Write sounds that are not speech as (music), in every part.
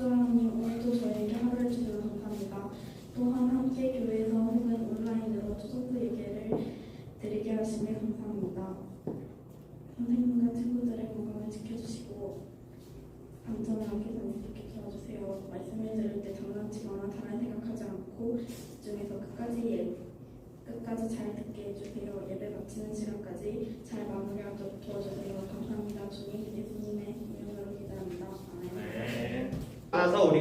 소장님 오늘도 저에게 하루를 주셔서 감사합니다. 또한 함께 교회에서 혹은 온라인으로 초등부 예배를 드리게 하심에 감사합니다. 선생님과 친구들의 건강을 지켜주시고 안전하게 다니게 도와주세요. 말씀을 들을 때 장난치거나 다른 생각하지 않고 집중해서 끝까지 예, 끝까지 잘 듣게 해주세요. 예배 마치는 시간까지 잘 마무리하도록 도와주세요. 감사합니다. 주님 예수님의 이름으로 기도합니다. 아멘. 네.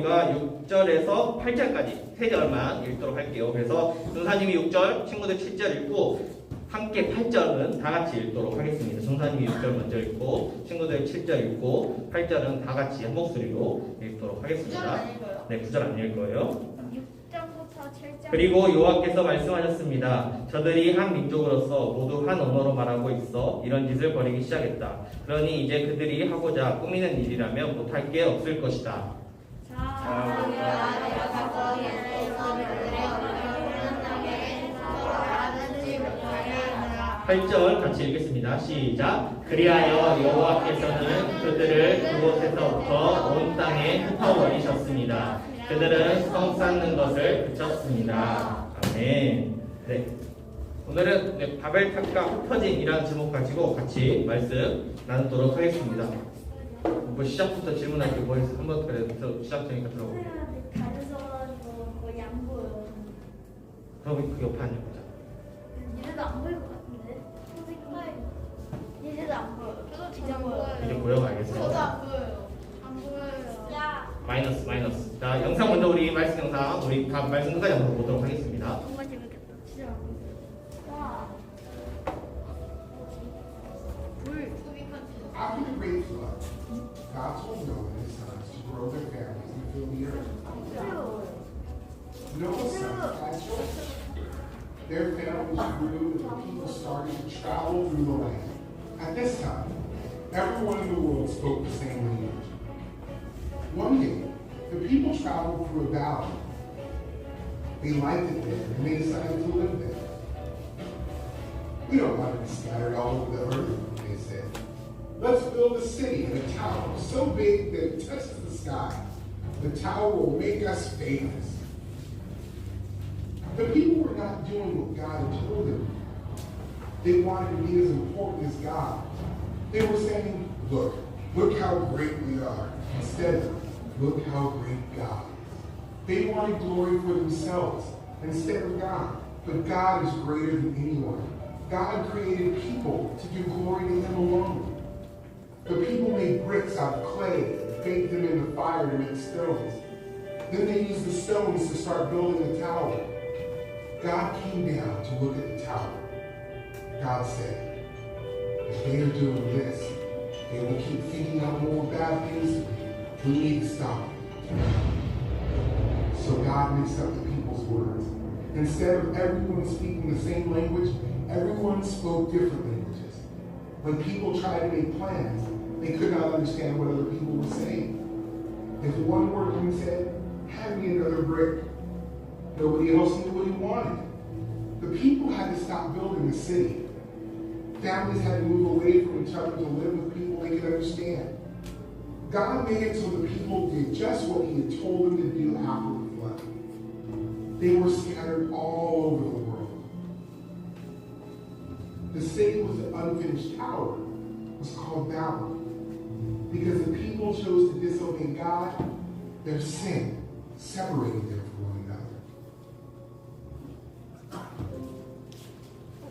우리가 6절에서 8절까지 세 절만 읽도록 할게요. 그래서 전사님이 6절, 친구들 7절 읽고 함께 8절은 다 같이 읽도록 하겠습니다. 전사님이 6절 먼저 읽고 친구들 7절 읽고 8절은 다 같이 한 목소리로 읽도록 하겠습니다. 네, 9절 안. 6장부터 7장. 그리고 여호와께서 말씀하셨습니다. 저들이 한 민족으로서 모두 한 언어로 말하고 있어 이런 짓을 벌이기 시작했다. 그러니 이제 그들이 하고자 꾸미는 일이라면 못할 게 없을 것이다. 팔절 같이 읽겠습니다. 시작. 그리하여 여호와께서는 그들을 그곳에서부터 온 땅에 흩어버리셨습니다. 그들은 성 쌓는 것을 그쳤습니다. 아멘. 네. 오늘은 네, 바벨 탑과 흩어진이라는 제목 가지고 같이 말씀 나누도록 하겠습니다. 뭐 시작부터 질문할 게 뭐 있어? 한번 그래 시작 전이니까 들어볼게요. 거의 안 보여. 그럼 그 옆에 앉아보자. 얘네도 안 보일 것 같은데? 얘네도 안 보여. 저도 진짜 안 보여요. 이제 보여. 저도 안 보여요. 안 보여요. 야. 마이너스 마이너스. 자 영상 먼저 우리 말씀 영상 우리 다 말씀 끝까지 한번 보도록 하겠습니다. Grew and people started to travel through the land. At this time, everyone in the world spoke the same language. One day, the people traveled through a valley. They liked it there and they decided to live there. We don't want to be scattered all over the earth, they said. Let's build a city and a tower so big that it touches the sky. The tower will make us famous. The people not doing what God had told them. They wanted to be as important as God. They were saying, look, look how great we are. Instead of, look how great God is. They wanted glory for themselves instead of God. But God is greater than anyone. God created people to give glory to Him alone. The people made bricks out of clay baked them in the fire to make stones. Then they used the stones to start building the tower. God came down to look at the tower. God said, if they are doing this, they will keep thinking out more bad things. We need to stop. So God mixed up the people's words. Instead of everyone speaking the same language, everyone spoke different languages. When people tried to make plans, they could not understand what other people were saying. If one workman said, hand me another brick, nobody else knew what he wanted. The people had to stop building the city. Families had to move away from each other to live with people they could understand. God made it so the people did just what he had told them to do after the flood. They were scattered all over the world. The city was an unfinished tower. It was called Babel. Because the people chose to disobey God, their sin separated them from one another.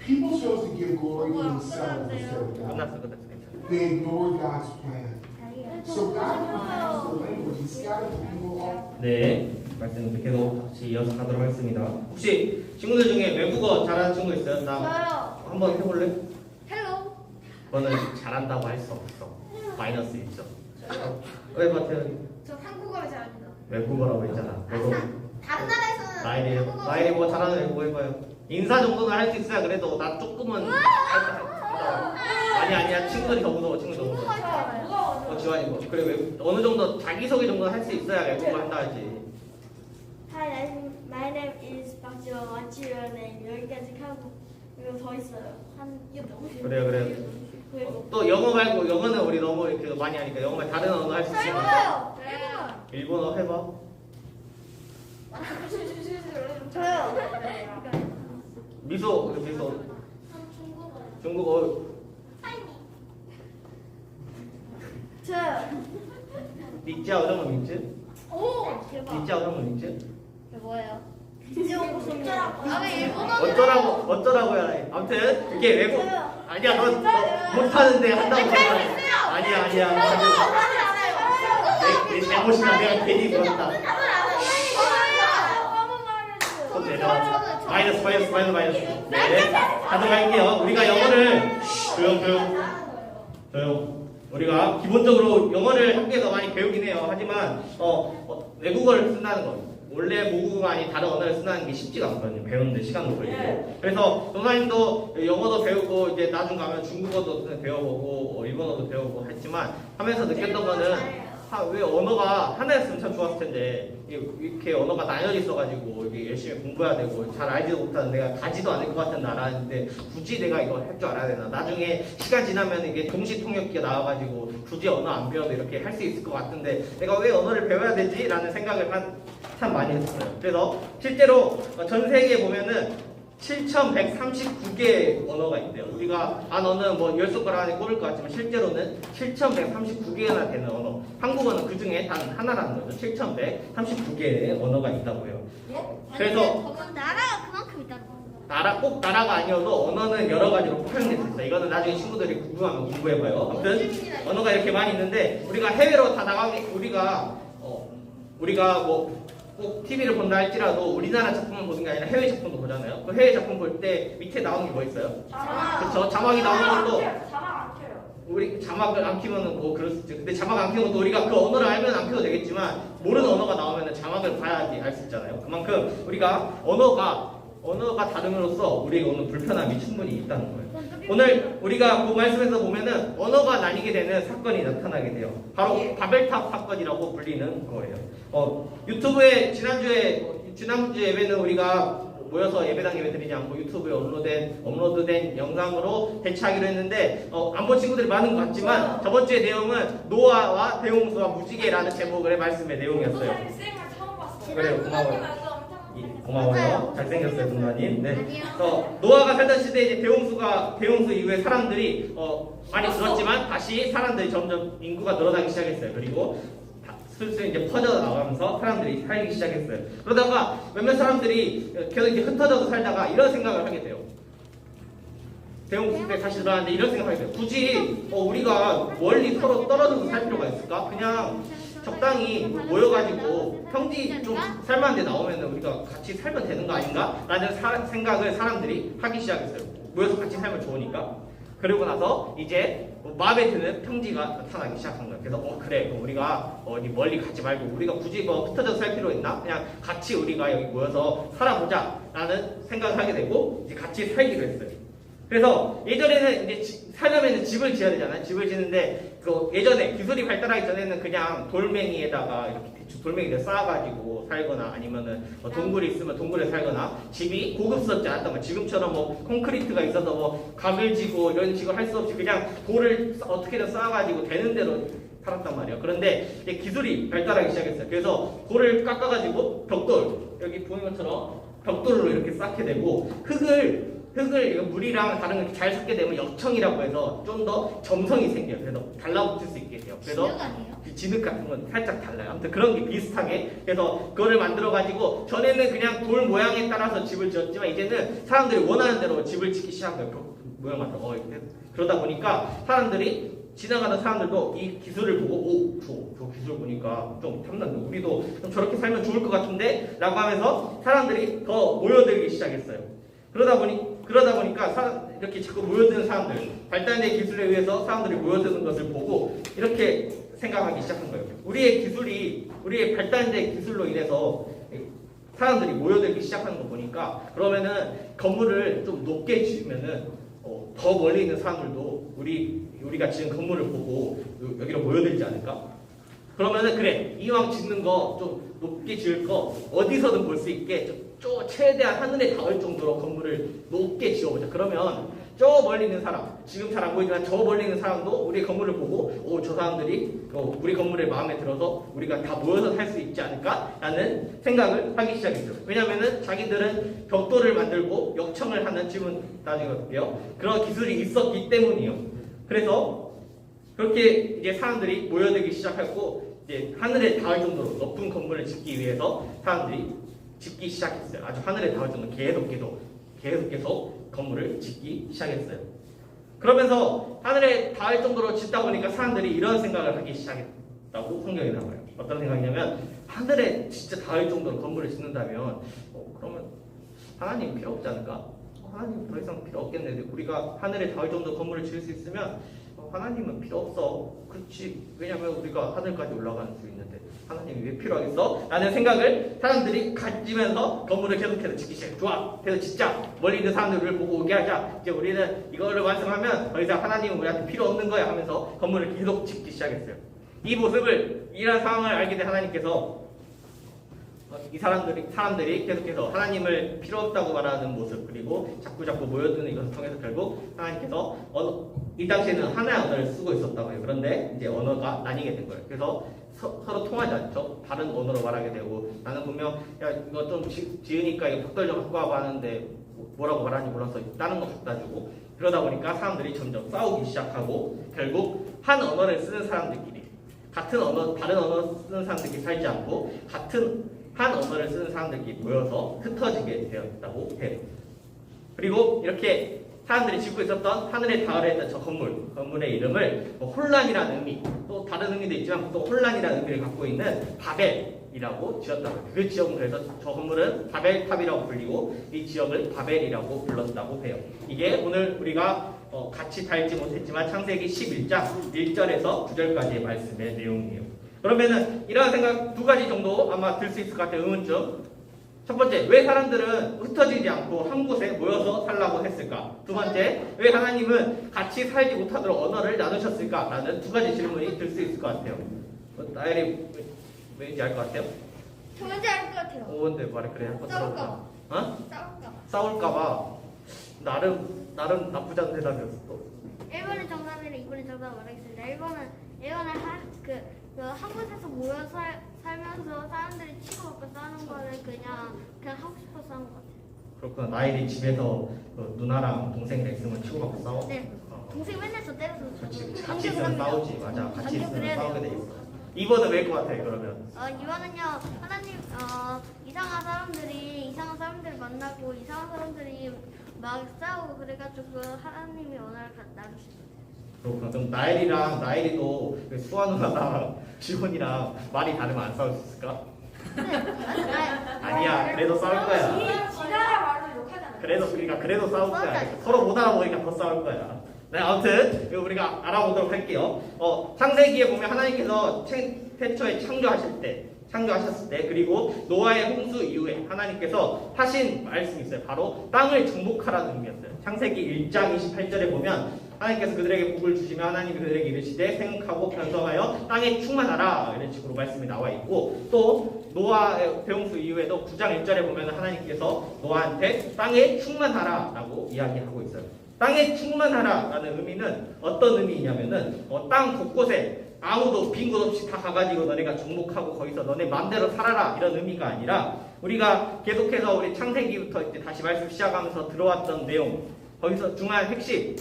People chose to give glory to themselves instead of God. They ignored God's plan. So God confused the language and scattered the people all 네 말씀 계속 같이 이어서 가도록 하겠습니다. 혹시 친구들 중에 외국어 잘하는 친구 있어요? 나 저요. 한번 해볼래? 헬로. 그거는 잘한다고 할 수 없어. 마이너스 1점. 왜 같아요? 저 한국어를 잘합니다. 외국어라고 했잖아. 외국어. 다른 나라에서는 나일이 한국어 나일이 뭐 잘하는 외국어 해봐요. 인사 정도는 할 수 있어야 그래도 나 조금은 할 아니 아니야 친구들이 더 무서워 친구들 더 무서워. 어 지환이 뭐 그래 외국 어느 정도 자기 소개 정도는 할 수 있어야 외국어 한다 하지. Hi, I'm- my name is 박지원. What's your name? 여기까지 하고 이거 더 있어요. 한 이게 너무 그래요 그래요. 그리고 어, 또 영어 말고 영어는 우리 너무 이렇게 많이 하니까 영어 말고 다른 언어 할수 짧아요. 짧아. 일본어 해봐. 저요. 미소 어디 미소 중국어. 니자 어떤 거 있지? 오 대박. 니자 어떤 거 있지? 이게 뭐예요? 어쩌라고. 아, 어쩌라고 해라 아무튼 그게 외국 네. 아니야 넌, 너 네, 네, 못하는데 한다고 해 아니야 아니야. 내잘못이다 내가 괜히 그었다. 손 내려와 마이너스 마이너스 마이너스 마이너스. 네. 가져갈게요. 우리가 영어를 조용 조용 조용. 우리가 기본적으로 영어를 학교에서 많이 배우긴 해요. 하지만 어, 어, 외국어를 쓴다는 거. 원래 모국어가 아닌 다른 언어를 쓴다는 게 쉽지가 않거든요. 배우는데 시간도 걸리고. 그래서 동사님도 영어도 배우고 이제 나중 가면 중국어도 배워보고 어, 일본어도 배우고 했지만 하면서 느꼈던 거는 아, 왜 언어가 하나였으면 참 좋았을 텐데 이렇게 언어가 나열이 있어가지고 이게 열심히 공부해야 되고 잘 알지도 못하는 내가 가지도 않을 것 같은 나라인데 굳이 내가 이거 할줄 알아야 되나 나중에 시간 지나면 이게 동시 통역기가 나와가지고 굳이 언어 안 배워도 이렇게 할 수 있을 것 같은데 내가 왜 언어를 배워야 되지? 라는 생각을 한, 참 많이 했어요 그래서 실제로 전 세계에 보면은 7,139개의 언어가 있대요. 우리가 안 언어는 뭐열 손가락 안에 꼽을 것 같지만 실제로는 7,139개나 되는 언어. 한국어는 그 중에 단 하나라는 거죠. 7,139개의 언어가 있다고 해요. 그래서 나라가 그만큼 있다는 거. 나라 꼭 나라가 아니어도 언어는 여러 가지로 포함될 수 있어요. 이거는 나중에 친구들이 궁금하면 공부해봐요. 아무튼 언어가 이렇게 많이 있는데 우리가 해외로 다 나가게 우리가 어 우리가 뭐 꼭 TV를 본다 할지라도 우리나라 작품을 보는 게 아니라 해외 작품도 보잖아요. 그 해외 작품 볼 때 밑에 나오는 게 뭐 있어요? 그렇죠. 자막이 나오는 것도 자막 안 켜요. 우리 자막을 안 키면은 뭐 그럴 수 있죠. 근데 자막 안 키는 것도 우리가 그 언어를 알면 안 켜도 되겠지만 모르는 언어가 나오면 자막을 봐야지 알 수 있잖아요. 그만큼 우리가 언어가 언어가 다름으로써 우리에게 오는 불편함이 충분히 있다는 거예요. 오늘 우리가 그 말씀에서 보면은 언어가 나뉘게 되는 사건이 나타나게 돼요. 바로 바벨탑 사건이라고 불리는 거예요. 어, 유튜브에 지난주에 지난주 예배는 우리가 모여서 예배당 예배 드리지 않고 유튜브에 업로드된 업로드된 영상으로 대체하기로 했는데 어, 안 본 친구들이 많은 것 같지만 저번 주의 내용은 노아와 대홍수와 무지개라는 제목의 말씀의 내용이었어요. 그래요, 고마워요. 이- 고마워요. 잘생겼어요, 분사님. 네. 어, 노아가 살던 시대에 이제 대홍수가 대홍수 이후에 사람들이 어, 많이 줄었지만 다시 사람들이 점점 인구가 늘어나기 시작했어요. 그리고 다- 슬슬 이제 퍼져 나가면서 사람들이 살기 시작했어요. 그러다가 몇몇 사람들이 계속 이제 흩어져서 살다가 이런 생각을 하게 돼요. 대홍수 때 다시 들어왔는데 이런 생각을 하게 돼요. 굳이 어, 우리가 멀리 서로 떨어져서 살 필요가 있을까? 그냥 적당히 모여가지고 평지 좀 살만한 데 나오면 우리가 같이 살면 되는 거 아닌가? 라는 사- 생각을 사람들이 하기 시작했어요. 모여서 같이 살면 좋으니까. 그리고 나서 이제 뭐 마음에 드는 평지가 나타나기 시작한 거예요. 그래서 어 그래 우리가 어디 멀리 가지 말고 우리가 굳이 뭐 흩어져서 살 필요 있나? 그냥 같이 우리가 여기 모여서 살아보자 라는 생각을 하게 되고 이제 같이 살기로 했어요. 그래서 예전에는 이제 지- 살려면 집을 지어야 되잖아요. 집을 지는데 그 예전에 기술이 발달하기 전에는 그냥 돌멩이에다가 이렇게 돌멩이를 쌓아가지고 살거나 아니면은 뭐 동굴이 있으면 동굴에 살거나 집이 고급스럽지 말이에요. 지금처럼 뭐 콘크리트가 있어서 뭐 각을 지고 이런 식으로 할 수 없이 그냥 돌을 쌓- 어떻게든 쌓아가지고 되는 대로 살았단 말이에요. 그런데 기술이 발달하기 시작했어요. 그래서 돌을 깎아가지고 벽돌 여기 보는 것처럼 벽돌로 이렇게 쌓게 되고 흙을 흙을 물이랑 다른 걸 잘 섞게 되면 역청이라고 해서 좀 더 점성이 생겨요. 그래서 달라붙을 수 있게 돼요. 그래서 진흙 아니에요? 그 진흙 같은 건 살짝 달라요. 아무튼 그런 게 비슷하게 그래서 그거를 만들어 가지고 전에는 그냥 돌 모양에 따라서 집을 지었지만 이제는 사람들이 원하는 대로 집을 짓기 시작한 거예요. 벽 모양 맞다. 어, 이렇게. 그러다 보니까 사람들이 지나가는 사람들도 이 기술을 보고 오, 저, 저 기술 보니까 좀 탐난다. 우리도 좀 저렇게 살면 좋을 것 같은데? 라고 하면서 사람들이 더 모여들기 시작했어요. 그러다 보니 그러다 보니까 사- 이렇게 자꾸 모여드는 사람들 발달된 기술에 의해서 사람들이 모여드는 것을 보고 이렇게 생각하기 시작한 거예요. 우리의 기술이 우리의 발달된 기술로 인해서 사람들이 모여들기 시작하는 거 보니까 그러면은 건물을 좀 높게 지으면은 어, 더 멀리 있는 사람들도 우리 우리가 지은 건물을 보고 여- 여기로 모여들지 않을까? 그러면은 그래 이왕 짓는 거 좀 높게 지을 거 어디서든 볼 수 있게 좀, 좀 최대한 하늘에 닿을 정도로 건물을 높게 지어보자. 그러면 저 멀리 있는 사람, 지금 잘 안 보이지만 저 멀리 있는 사람도 우리 건물을 보고 오 저 사람들이 어, 우리 건물에 마음에 들어서 우리가 다 모여서 살 수 있지 않을까라는 생각을 하기 시작했죠. 왜냐하면은 자기들은 벽돌을 만들고 역청을 하는 지문 나중에 볼게요. 그런 기술이 있었기 때문이요. 그래서 그렇게 이제 사람들이 모여들기 시작했고 이제 하늘에 닿을 정도로 높은 건물을 짓기 위해서 사람들이 짓기 시작했어요. 아주 하늘에 닿을 정도로 계속 계속 계속 계속 건물을 짓기 시작했어요. 그러면서 하늘에 닿을 정도로 짓다 보니까 사람들이 이런 생각을 하기 시작했다고 성경에 나와요. 어떤 생각이냐면 하늘에 진짜 닿을 정도로 건물을 짓는다면 어, 그러면 하나님 필요 없지 않을까? 어, 하나님 더 이상 필요 없겠네. 우리가 하늘에 닿을 정도 건물을 지을 수 있으면 어, 하나님은 필요 없어. 그렇지. 왜냐면 우리가 하늘까지 올라갈 수 있는데 하나님이 왜 필요하겠어? 라는 생각을 사람들이 가지면서 건물을 계속해서 짓기 시작해. 좋아. 계속 짓자. 멀리 있는 사람들을 보고 오게 하자. 이제 우리는 이거를 완성하면 더 이상 하나님은 우리한테 필요 없는 거야 하면서 건물을 계속 짓기 시작했어요. 이 모습을 이런 상황을 알게 된 하나님께서 어, 이 사람들이 사람들이 계속해서 하나님을 필요 없다고 말하는 모습 그리고 자꾸 자꾸 모여드는 이것을 통해서 결국 하나님께서 언어, 이 당시에는 하나의 언어를 쓰고 있었다고 해요. 그런데 이제 언어가 나뉘게 된 거예요. 그래서 서, 로 통하지 않죠. 다른 언어로 말하게 되고 나는 분명 야 이거 좀 지, 지으니까 이거 벽돌 좀 갖고 와봐 하는데 뭐라고 말하는지 몰라서 다른 거 갖다 주고 그러다 보니까 사람들이 점점 싸우기 시작하고 결국 한 언어를 쓰는 사람들끼리 같은 언어 다른 언어 쓰는 사람들끼리 살지 않고 같은 한 언어를 쓰는 사람들끼리 모여서 흩어지게 되었다고 해요. 그리고 이렇게 사람들이 짓고 있었던 하늘에 닿으려 했던 저 건물, 건물의 이름을 뭐 혼란이라는 의미, 또 다른 의미도 있지만 또 혼란이라는 의미를 갖고 있는 바벨이라고 지었다고. 그 지역은 그래서 저 건물은 바벨탑이라고 불리고 이 지역을 바벨이라고 불렀다고 해요. 이게 오늘 우리가 어, 같이 달지 못했지만 창세기 11장 1절에서 9절까지의 말씀의 내용이에요. 그러면은 이런 생각 두 가지 정도 아마 들 수 있을 것 같아요. 의문점. 첫 번째, 왜 사람들은 흩어지지 않고 한 곳에 모여서 살라고 했을까? 두 번째, 왜 하나님은 같이 살지 못하도록 언어를 나누셨을까? 라는 두 가지 질문이 들 수 있을 것 같아요. 어, 나엘이 왠지 알 것 같아요? 저 뭔지 알 것 같아요. 오, 근데 말해 그래 한번. 싸울까? 어? 싸울까? 싸울까 봐 나름 나름 나쁘지 않은 대답이었어. 또. 1번의 정답이랑 2번의 정답 말하겠습니다. 1번은 1번은 한그 그 한 곳에서 모여 살, 살면서 사람들이 치고받고 싸우는 거를 그냥 그냥 하고 싶어서 하는 것 같아요. 그렇구나. 나엘이 집에서 그 누나랑 동생이랑 있으면 치고받고 싸워. 네. 어. 동생 맨날 저 때려서 그렇지. 같이 있으면 싸우지. 맞아. 같이 있으면 싸우게 돼 돼요. 있어. 2번은 왜일 것 같아 그러면? 어, 이번은요 하나님 어, 이상한 사람들이 이상한 사람들 만나고 이상한 사람들이 막 싸우고 그래가지고 하나님이 가- 나누신 그렇구나. 그럼 나엘이랑 나엘이도 그 수아 누나랑 지원이랑 (laughs) 말이 다르면 안 싸울 수 있을까? 아니야. 그래도 싸울 거야. 지나야 말로 욕하잖아. 그래도 그러니까 그래도 싸울 거야. 서로 못 알아보니까 더 싸울 거야. 네, 아무튼 이거 우리가 알아보도록 할게요. 어, 창세기에 보면 하나님께서 태- 태초에 창조하실 때, 창조하셨을 때, 그리고 노아의 홍수 이후에 하나님께서 하신 말씀이 있어요. 바로 땅을 정복하라는 의미였어요. 창세기 1장 28절에 보면 하나님께서 그들에게 복을 주시며 하나님이 그들에게 이르시되 생육하고 편성하여 땅에 충만하라 이런 식으로 말씀이 나와 있고 또 노아의 대홍수 이후에도 9장 1절에 보면 하나님께서 노아한테 땅에 충만하라 라고 이야기하고 있어요. 땅에 충만하라 라는 의미는 어떤 의미냐면은 어, 땅 곳곳에 아무도 빈 곳 없이 다 가가지고 너네가 정복하고 거기서 너네 마음대로 살아라 이런 의미가 아니라 우리가 계속해서 우리 창세기부터 이제 다시 말씀 시작하면서 들어왔던 내용 거기서 중요한 핵심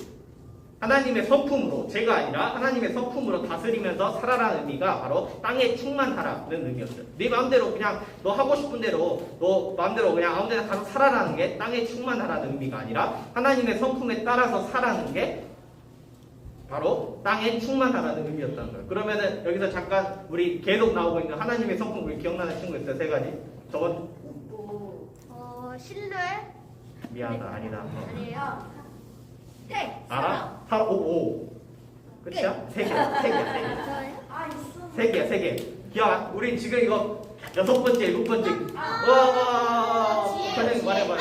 하나님의 성품으로 제가 아니라 하나님의 성품으로 다스리면서 살아라는 의미가 바로 땅에 충만하라는 의미였어요. 네 마음대로 그냥 너 하고 싶은 대로 너 마음대로 그냥 아무데나 가서 살아라는 게 땅에 충만하라는 의미가 아니라 하나님의 성품에 따라서 살아는 게 바로 땅에 충만하라는 의미였다는 거예요. 그러면은 여기서 잠깐 우리 계속 나오고 있는 하나님의 성품 우리 기억나는 친구 있어요? 세 가지. 저건 어, 신뢰 미안하다 아니다. 어. 아니에요. 해. 알아? 사, 오, 오. 끝이야? 세 개야, 세 개야, 세 개. 저요? 아 있어. 세 개야, 세 개. 안- 우리 지금 이거 여섯 번째, 일곱 번째. 와, 와, 와, 와. 선생님 말해봐요.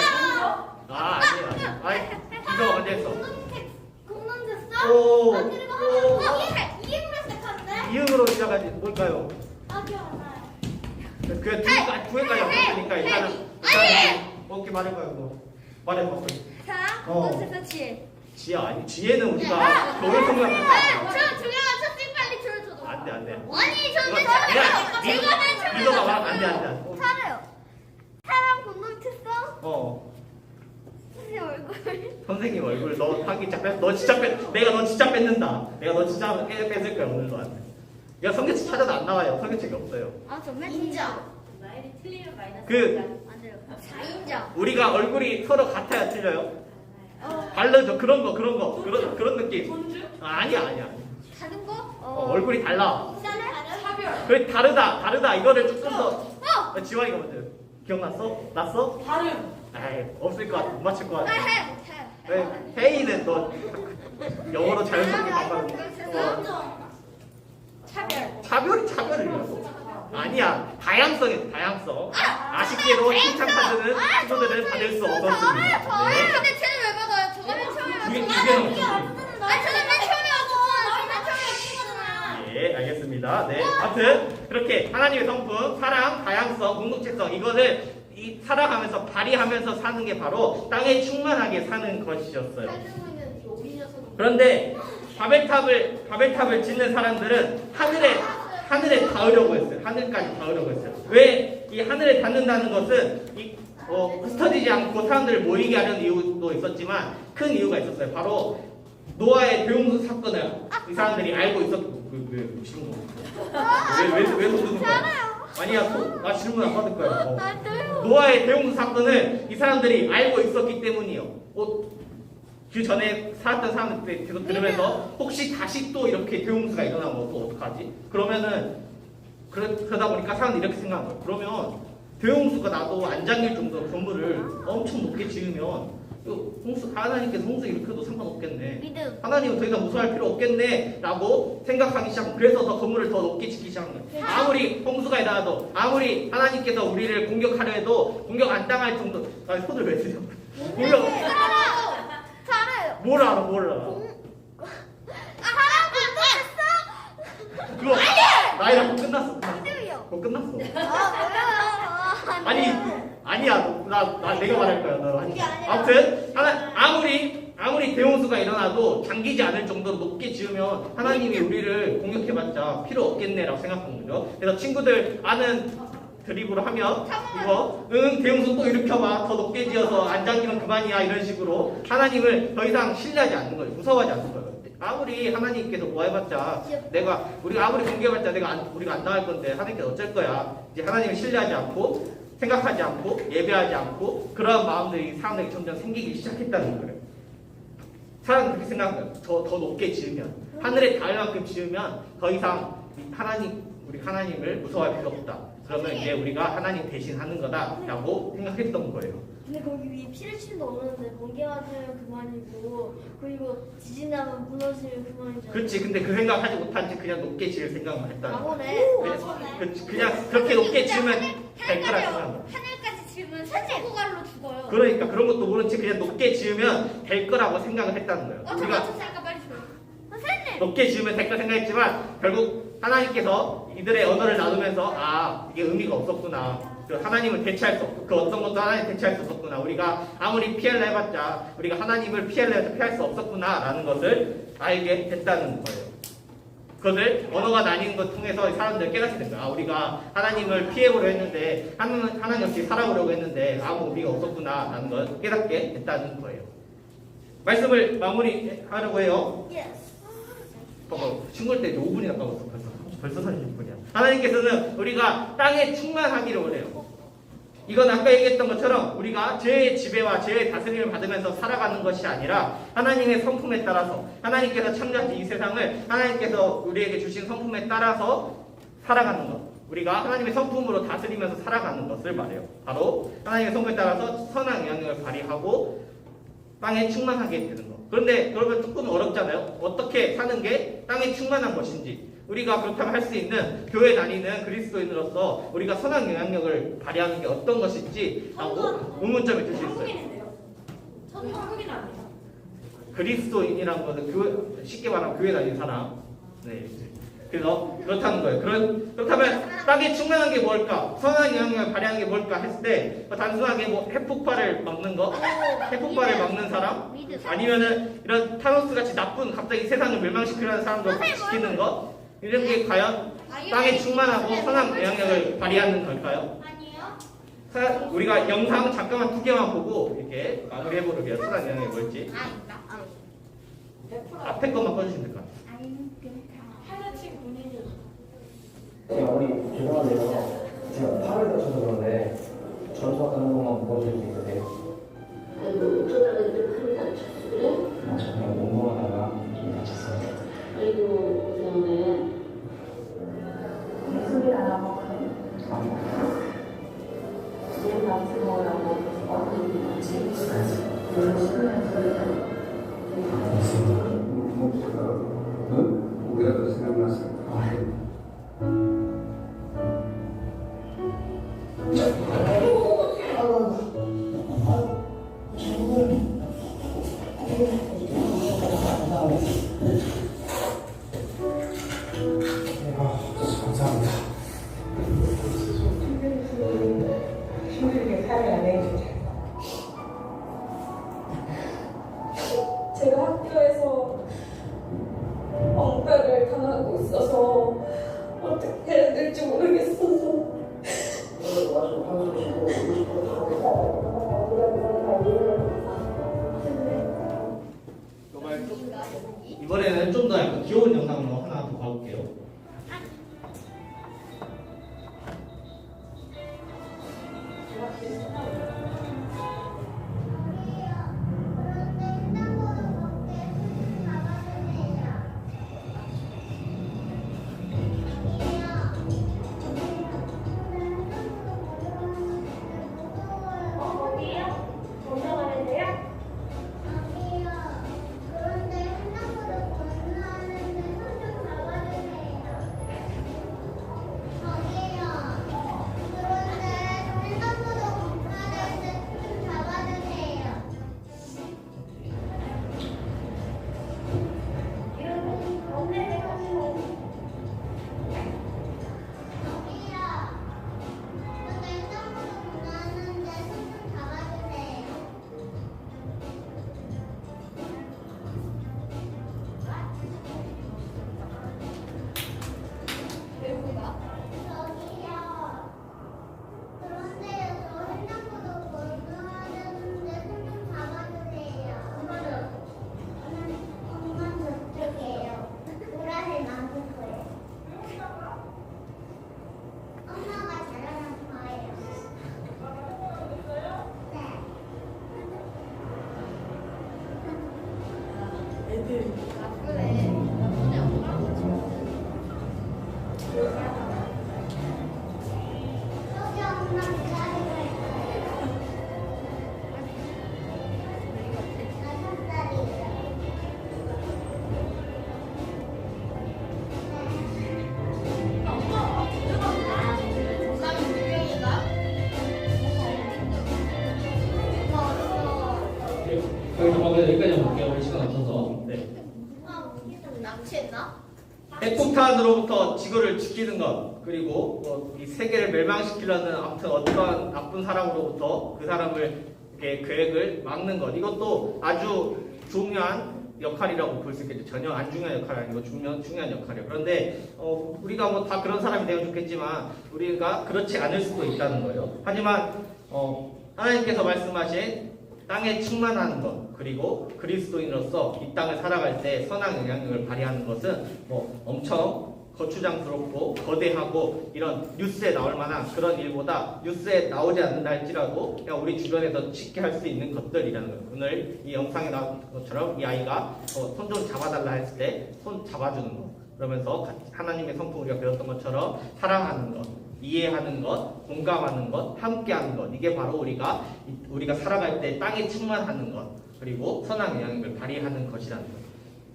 아, 아니에요, 아니에요. 아이, 기가 먼저 했어. 공동 됐어? 오, 아, 그리고 오. 하나 이행으로 시작하는데? 이응으로 시작하지, 뭘까요? 아, 기억 안 나요. 그두 개까지, 두 개까지 없었으니까 일단은, 일단은, 어떻게 말해봐요, 뭐. 말해봐, 빨리. 자, 어. 됐어, 지. 지혜 아니 지혜는 우리가 교회 성경 아, 저 중요한 첫째 빨리 저도. 안돼 안돼. 아니 저는 이거 그냥 제가 맨 처음에 믿어봐 봐 안돼 안돼. 어. 살아요. 사람 공동체성 어 선생님 얼굴. 선생님 얼굴 너 하기 진짜 뺐. 너 진짜 뺐. 내가 너 진짜 뺏는다. 내가 너 진짜 빼, 뺏을 거야 오늘 너한테. 야 성경책 찾아도 안 나와요. 성경책이 없어요. 아저맨 인정. 마일이 틀리면 마이너스. 그 4인자. 우리가 얼굴이 서로 같아야 틀려요. 어. 다르죠 그런 거 그런 거 그런 그런 느낌. 아, 아니야 아니야. 다른 거? 어, 얼굴이 달라. 차별. 그 다르다 다르다 이거를 조금 더. 어. 어, 지환이가 먼저 기억났어? 났어? 발음. 에이 없을 것 같아 못 맞출 것 아, 같아. 해. 왜 회의는 너 영어로 자연스럽게 말하는 어, 차별. 차별이 차별이라고 아니야 다양성이 다양성 아 쉽게도 칭찬 카드는 친구들은 받을 수 없었습니다. 네. 근데 쟤는 왜 받아요? 저가 맨 처음에 두 개- 두 왔어. 개는 없었어요. 아니 저는 맨 처음에 왔어. 저맨 처음에 왔잖아. 예 알겠습니다 네 아무튼 그렇게 하나님의 성품 사랑 다양성 공동체성 이거를 이 살아가면서 발휘하면서 사는 게 바로 땅에 충만하게 사는 것이었어요 그런데 바벨탑을 바벨탑을 짓는 사람들은 하늘에 하늘에 닿으려고 했어요. 하늘까지 닿으려고 했어요. 왜 이 하늘에 닿는다는 것은 이 어, 흩어지지 않고 사람들을 모이게 하려는 이유도 있었지만 큰 이유가 있었어요. 바로 노아의 대홍수 사건을 이 사람들이 알고 있었고 그왜 미친 거? 왜왜 왜 소리는 거야? 아니야, 소- 나 질문 안 받을 거야. 어. 노아의 대홍수 사건을 이 사람들이 알고 있었기 때문이요. 어, 그 전에 살았던 사람들 계속 들으면서 혹시 다시 또 이렇게 대홍수가 일어나면 또 어떡하지? 그러면은 그러, 그러다 보니까 사람들이 이렇게 생각한 거예요. 그러면 대홍수가 나도 안 잠길 정도로 건물을 엄청 높게 지으면 홍수 하나님께서 홍수 일으켜도 상관없겠네. 믿음. 하나님은 더 이상 무서워할 필요 없겠네 라고 생각하기 시작하고 그래서 더 건물을 더 높게 짓기 시작한 거예요. 아무리 홍수가 일어나도 아무리 하나님께서 우리를 공격하려 해도 공격 안 당할 정도. 아 손을 왜 쓰죠? 공격. 뭘 알아 뭘 알아? 아? 그거 나이랑 끝났어. 끝났어. 믿음이요. 그거 끝났어. 아? 아니 아니야 나, 나 내가 말할 거야 너 아니. 그게 아니라- 아무튼 하나 아무리 아무리 대홍수가 일어나도 잠기지 않을 정도로 높게 지으면 하나님이 우리를 공격해봤자 필요 없겠네라고 생각한 거죠. 그래서 친구들 아는 드립으로 하면 이거 응 대홍수 또 일으켜봐 더 높게 지어서 안 잠기면 그만이야 이런 식으로 하나님을 더 이상 신뢰하지 않는 거예요. 무서워하지 않는 거예요. 아무리 하나님께서 뭐 해봤자 내가 우리가 아무리 공격해봤자 내가 안, 우리가 안 나갈 건데 하나님께서 어쩔 거야. 이제 하나님을 신뢰하지 않고 생각하지 않고 예배하지 않고 그런 마음들이 사람들에게 점점 생기기 시작했다는 거예요. 사람은 그렇게 생각해요. 더, 더 높게 지으면 하늘에 닿을 만큼 지으면 더 이상 이 하나님 우리 하나님을 무서워할 필요 없다. 그러면 이제 우리가 하나님 대신 하는 거다라고 생각했던 거예요. 근데 거기 위에 피를 침도 없는데 번개 맞으면 그만이고 그리고 지진 나면 무너지면 그만이잖아. 그렇지. 근데 그 생각하지 못한 채 그냥 높게 지을 생각만 거예요. 바보네. 그냥, 그- 그냥 그렇게 높게 지으면 될 거라 생각한 거예요. 하늘까지 지으면 산소고갈로 죽어요. 그러니까 그런 것도 모른 채 그냥 높게 지으면 될 거라고 생각을 했다는 거예요. 어, 우리가 높게 지으면 될거 생각했지만 결국 하나님께서 이들의 언어를 나누면서 아 이게 의미가 없었구나. 그 하나님을 대체할 수 없고 그 어떤 것도 하나님 대체할 수 없었구나. 우리가 아무리 피할래 해봤자 우리가 하나님을 피할래 해도 피할 수 없었구나 라는 것을 알게 됐다는 거예요. 그것을 언어가 나뉘는 것 통해서 사람들 깨닫게 된 거야. 아, 우리가 하나님을 피해보려 했는데 하나님, 하나님 없이 살아보려고 했는데 아무 의미가 없었구나 라는 걸 깨닫게 됐다는 거예요. 말씀을 마무리하려고 해요. 봐 봐, 친구일 때 5분이나 까먹었어. 벌써, 벌써 30분이야. 하나님께서는 우리가 땅에 충만하기를 원해요. 이건 아까 얘기했던 것처럼 우리가 죄의 지배와 죄의 다스림을 받으면서 살아가는 것이 아니라 하나님의 성품에 따라서 하나님께서 창조하신 이 세상을 하나님께서 우리에게 주신 성품에 따라서 살아가는 것. 우리가 하나님의 성품으로 다스리면서 살아가는 것을 말해요. 바로 하나님의 성품에 따라서 선한 영향력을 발휘하고 땅에 충만하게 되는 것. 그런데 그러면 조금 어렵잖아요. 어떻게 사는 게 땅에 충만한 것인지. 우리가 그렇다면 할 수 있는 교회 다니는 그리스도인으로서 우리가 선한 영향력을 발휘하는 게 어떤 것인지 라고 의문점이 들 수 있어요. 저는 한국인 아니에요. 그리스도인이라는 것은 교회, 쉽게 말하면 교회 다니는 사람. 네. 그래서 그렇다는 거예요. 그런, 그렇다면 땅에 충만한 게 뭘까? 선한 영향을 발휘하는 게 뭘까 했을 때 단순하게 뭐 핵폭발을 막는 거, 핵폭발을 막는 사람. 아니면은 이런 타노스 같이 나쁜 갑자기 세상을 멸망시키려는 사람도 시키는 거 이런 게 과연 땅에 충만하고 선한 영향력을 발휘하는 걸까요? 사- 우리가 영상 잠깐만 두 개만 보고 이렇게 마무리해 보도록 해요. 선한 영향이 뭘지 아. 앞에 것만 꺼주시면 될 것 같아요. 제가 우리 죄송한데요. 제가 팔을 다쳐서 그런데 전투 가는 것만 묶어줄 수 있으세요? 아이고 이렇게 팔을 다쳤어 그래? 아, 저 그냥 운동하다가 좀 다쳤어요. 아이고 고생하네 여기까지 한번 볼게요. 우리 시간 없어서. 네. 납치했나? 핵폭탄으로부터 지구를 지키는 것 그리고 뭐이 세계를 멸망시키려는 아무튼 어떠한 나쁜 사람으로부터 그 사람을 이렇게 계획을 막는 것 이것도 아주 중요한 역할이라고 볼 수 있겠죠. 전혀 안 중요한 역할이 아니고 중요한, 중요한 역할이에요. 그런데 어, 우리가 뭐 다 그런 사람이 되면 좋겠지만 우리가 그렇지 않을 수도 있다는 거예요. 하지만 어, 하나님께서 말씀하신 땅에 충만하는 것 그리고 그리스도인으로서 이 땅을 살아갈 때 선한 영향력을 발휘하는 것은 뭐 엄청 거추장스럽고 거대하고 이런 뉴스에 나올 만한 그런 일보다 뉴스에 나오지 않는다 할지라도 그냥 우리 주변에서 쉽게 할 수 있는 것들이라는 거예요. 오늘 이 영상에 나온 것처럼 이 아이가 어, 손좀 잡아달라 했을 때 손 잡아주는 거 그러면서 가- 하나님의 성품 우리가 배웠던 것처럼 사랑하는 것 이해하는 것, 공감하는 것, 함께하는 것 이게 바로 우리가 이- 우리가 살아갈 때 땅에 충만하는 것 그리고 선한 영향력을 발휘하는 것이라는 거예요.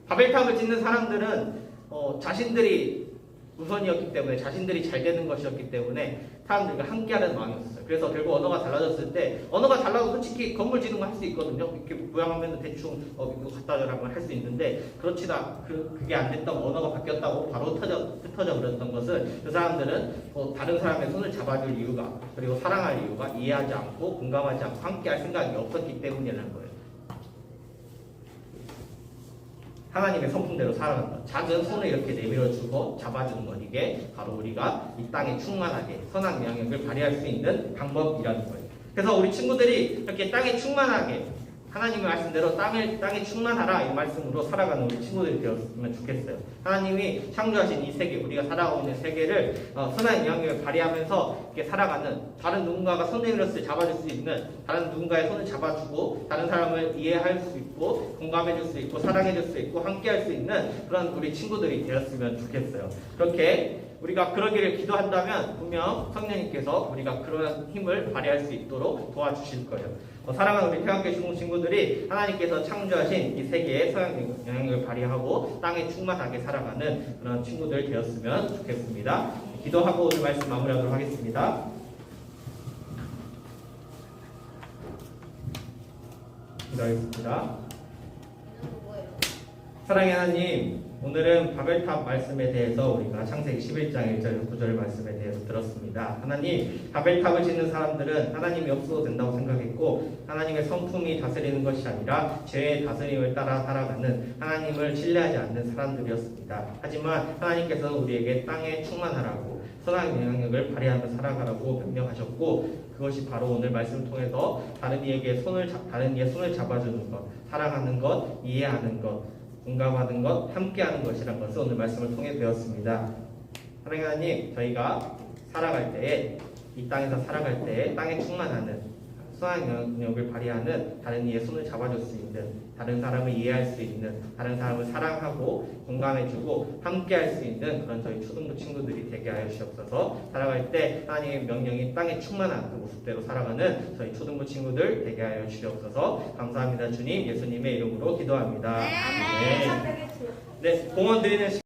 바벨탑을 짓는 사람들은 어, 자신들이 우선이었기 때문에 자신들이 잘 되는 것이었기 때문에 사람들과 함께하는 마음이었어요. 그래서 결국 언어가 달라졌을 때 언어가 달라도 솔직히 건물 짓는 거 할 수 있거든요. 이렇게 모양하면 대충 어 이거 갖다 줘라면 할수 있는데 그렇지도 않- 그 그게 안 됐던 언어가 바뀌었다고 바로 흩어져 흩어져 버렸던 것은 그 사람들은 어, 다른 사람의 손을 잡아줄 이유가 그리고 사랑할 이유가 이해하지 않고 공감하지 않고 함께할 생각이 없었기 때문이라는 거예요. 하나님의 성품대로 살아간다. 작은 손을 이렇게 내밀어주고 잡아주는 것 이게 바로 우리가 이 땅에 충만하게 선한 영향력을 발휘할 수 있는 방법이라는 거예요. 그래서 우리 친구들이 이렇게 땅에 충만하게 하나님의 말씀대로 땅에 땅에 충만하라 이 말씀으로 살아가는 우리 친구들이 되었으면 좋겠어요. 하나님이 창조하신 이 세계, 우리가 살아가고 있는 세계를 어, 선한 영향력을 발휘하면서 이렇게 살아가는 다른 누군가가 손 내밀었을 때 잡아줄 수 있는 다른 누군가의 손을 잡아주고 다른 사람을 이해할 수 있고 공감해줄 수 있고 사랑해줄 수 있고 함께할 수 있는 그런 우리 친구들이 되었으면 좋겠어요. 그렇게 우리가 그러기를 기도한다면 분명 성령님께서 우리가 그런 힘을 발휘할 수 있도록 도와주실 거예요. 어, 사랑하는 우리 태학교 중국 친구들이 하나님께서 창조하신 이 세계에 서양 영향력을 발휘하고 땅에 충만하게 살아가는 그런 친구들 되었으면 좋겠습니다. 기도하고 오늘 말씀 마무리하도록 하겠습니다. 기도하겠습니다. 사랑의 하나님, 오늘은 바벨탑 말씀에 대해서 우리가 창세기 11장 1절 9절 말씀에 대해서 들었습니다. 하나님, 바벨탑을 짓는 사람들은 하나님이 없어도 된다고 생각했고 하나님의 성품이 다스리는 것이 아니라 죄의 다스림을 따라 살아가는 하나님을 신뢰하지 않는 사람들이었습니다. 하지만 하나님께서는 우리에게 땅에 충만하라고 선한 영향력을 발휘하며 살아가라고 명령하셨고 그것이 바로 오늘 말씀을 통해서 다른 이에게 손을 잡- 다른 이의 손을 잡아주는 것, 사랑하는 것, 이해하는 것, 공감하는 것, 함께하는 것이란 것을 오늘 말씀을 통해 배웠습니다. 하나님 저희가 살아갈 때에 이 땅에서 살아갈 때에 땅에 충만하는 선한 영향력을 발휘하는 다른 이의 손을 잡아줄 수 있는 다른 사람을 이해할 수 있는 다른 사람을 사랑하고 공감해주고 함께할 수 있는 그런 저희 초등부 친구들이 되게 하여 주옵소서. 살아갈 때 하나님의 명령이 땅에 충만한 그 모습대로 살아가는 저희 초등부 친구들 되게 하여 주옵소서. 감사합니다 주님. 예수님의 이름으로 기도합니다. 네, 네. 공원 드리는